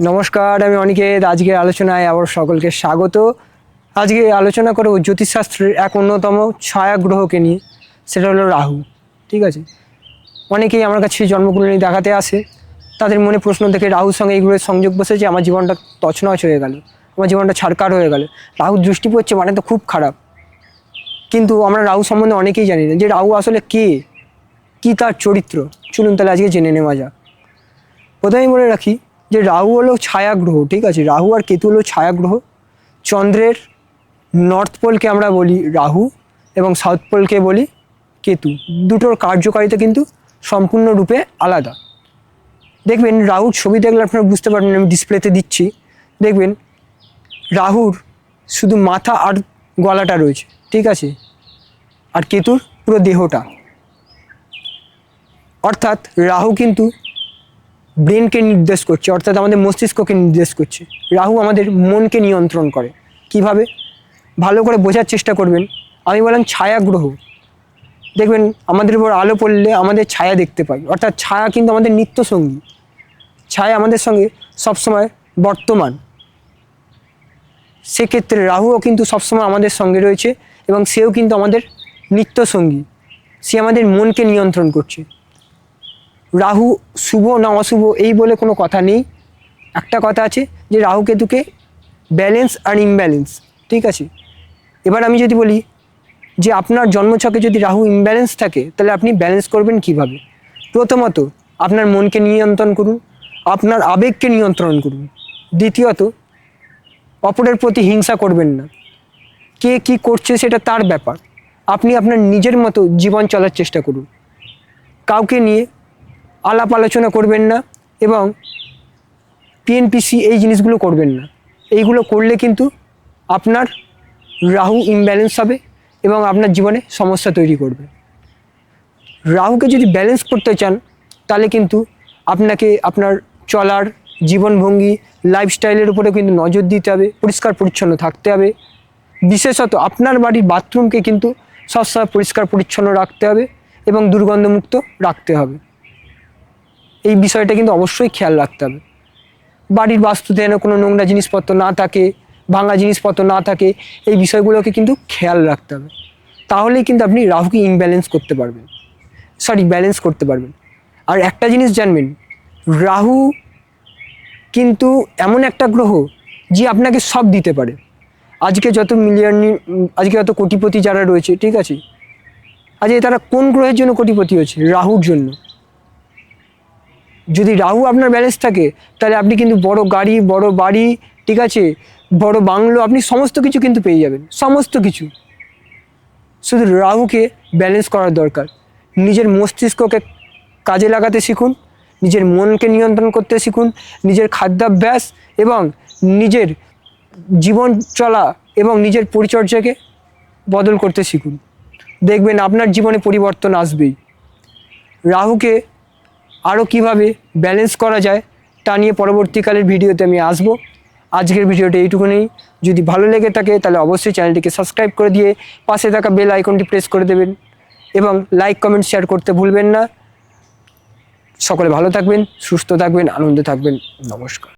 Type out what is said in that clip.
নমস্কার, আমি অনিকেত। আজকের আলোচনায় আবার সকলকে স্বাগত। আজকে আলোচনা করব জ্যোতিষশাস্ত্রের এক অন্যতম ছায়া গ্রহকে নিয়ে, সেটা হলো রাহু, ঠিক আছে? অনেকেই আমার কাছে জন্মকুণ্ডলী দেখাতে আসে। তাদের মনে প্রশ্ন থেকে রাহুর সঙ্গে এই গ্রহের সংযোগ বসেছে, আমার জীবনটা তছনছ হয়ে গেল, আমার জীবনটা ছাড়কার হয়ে গেল। রাহুর দৃষ্টি পড়ছে মানে তো খুব খারাপ। কিন্তু আমরা রাহু সম্বন্ধে অনেকেই জানি না যে রাহু আসলে কে? কী তার চরিত্র? চলুন তাহলে আজকে জেনে নেওয়া যাক। প্রথমেই বলে রাখি যে রাহু হলো ছায়া গ্রহ ঠিক আছে? রাহু আর কেতু হলো ছায়া গ্রহ চন্দ্রের নর্থ পোলকে আমরা বলি রাহু এবং সাউথ পোলকে বলি কেতু। দুটোর কার্যকারিতা কিন্তু সম্পূর্ণরূপে আলাদা। দেখবেন, রাহুর ছবি দেখলে আপনারা বুঝতে পারবেন, আমি ডিসপ্লেতে দিচ্ছি। দেখবেন, রাহুর শুধু মাথা আর গলাটা রয়েছে, ঠিক আছে? আর কেতুর পুরো দেহটা। অর্থাৎ রাহু কিন্তু ব্রেনকে নির্দেশ করছে, অর্থাৎ আমাদের মস্তিষ্ককে নির্দেশ করছে। রাহু আমাদের মনকে নিয়ন্ত্রণ করে। কীভাবে? ভালো করে বোঝার চেষ্টা করবেন। আমি বললাম ছায়া গ্রহ দেখবেন, আমাদের উপর আলো পড়লে আমাদের ছায়া দেখতে পাই। অর্থাৎ ছায়া কিন্তু আমাদের নিত্য সঙ্গী ছায়া আমাদের সঙ্গে সবসময় বর্তমান। সেক্ষেত্রে রাহুও কিন্তু সবসময় আমাদের সঙ্গে রয়েছে এবং সেও কিন্তু আমাদের নিত্য সঙ্গী সে আমাদের মনকে নিয়ন্ত্রণ করছে। রাহু শুভ না অশুভ, এই বলে কোনো কথা নেই। একটা কথা আছে যে রাহু কেতুকে ব্যালেন্স আর ইমব্যালেন্স ঠিক আছে? এবার আমি যদি বলি যে আপনার জন্মছকে যদি রাহু ইমব্যালেন্স থাকে, তাহলে আপনি ব্যালেন্স করবেন কীভাবে? প্রথমত, আপনার মনকে নিয়ন্ত্রণ করুন, আপনার আবেগকে নিয়ন্ত্রণ করুন। দ্বিতীয়ত, অপরের প্রতি হিংসা করবেন না। কে কি করছে সেটা তার ব্যাপার। আপনি আপনার নিজের মতো জীবন চলার চেষ্টা করুন। কাউকে নিয়ে আলাপ আলোচনা করবেন না এবং পিএনপিসি এই জিনিসগুলো করবেন না। এইগুলো করলে কিন্তু আপনার রাহু ইমব্যালেন্স হবে এবং আপনার জীবনে সমস্যা তৈরি করবে। রাহুকে যদি ব্যালেন্স করতে চান, তাহলে কিন্তু আপনাকে আপনার চলার জীবনভঙ্গি লাইফস্টাইলের উপরে কিন্তু নজর দিতে হবে, পরিষ্কার পরিচ্ছন্ন থাকতে হবে। বিশেষত আপনার বাড়ির বাথরুমকে কিন্তু সবসময় পরিষ্কার পরিচ্ছন্ন রাখতে হবে এবং দুর্গন্ধমুক্ত রাখতে হবে। এই বিষয়টা কিন্তু অবশ্যই খেয়াল রাখতে হবে। বাড়ির বাস্তুতে যেন কোনো নোংরা জিনিসপত্র না থাকে, ভাঙা জিনিসপত্র না থাকে, এই বিষয়গুলোকে কিন্তু খেয়াল রাখতে হবে। তাহলেই কিন্তু আপনি রাহুকে ইমব্যালেন্স করতে পারবেন। সরি ব্যালেন্স করতে পারবেন। আর একটা জিনিস জানবেন, রাহু কিন্তু এমন একটা গ্রহ যে আপনাকে সব দিতে পারে। আজকে যত মিলিয়ন আজকে যত কোটিপতি যারা রয়েছে, ঠিক আছে? আজকে তারা কোন গ্রহের জন্য কোটিপতি হয়েছে? রাহুর জন্য। যদি রাহু আপনার ব্যালেন্স থাকে, তাহলে আপনি কিন্তু বড় গাড়ি, বড় বাড়ি, ঠিক আছে? বড় বাংলো, আপনি সমস্ত কিছু কিন্তু পেয়ে যাবেন, সমস্ত কিছু। শুধু রাহুকে ব্যালেন্স করার দরকার। নিজের মস্তিষ্ককে কাজে লাগাতে শিখুন, নিজের মনকে নিয়ন্ত্রণ করতে শিখুন, নিজের খাদ্যাভ্যাস এবং নিজের জীবন চলা এবং নিজের পরিচর্যাকে বদল করতে শিখুন। দেখবেন আপনার জীবনে পরিবর্তন আসবেই। রাহুকে আরও কীভাবে ব্যালেন্স করা যায় তা নিয়ে পরবর্তীকালের ভিডিওতে আমি আসব। আজকের ভিডিওটা এইটুকুনি। যদি ভালো লেগে থাকে, তাহলে অবশ্যই চ্যানেলটিকে সাবস্ক্রাইব করে দিয়ে পাশে থাকা বেল আইকনটি প্রেস করে দেবেন এবং লাইক কমেন্ট শেয়ার করতে ভুলবেন না। সকলে ভালো থাকবেন, সুস্থ থাকবেন, আনন্দে থাকবেন। নমস্কার।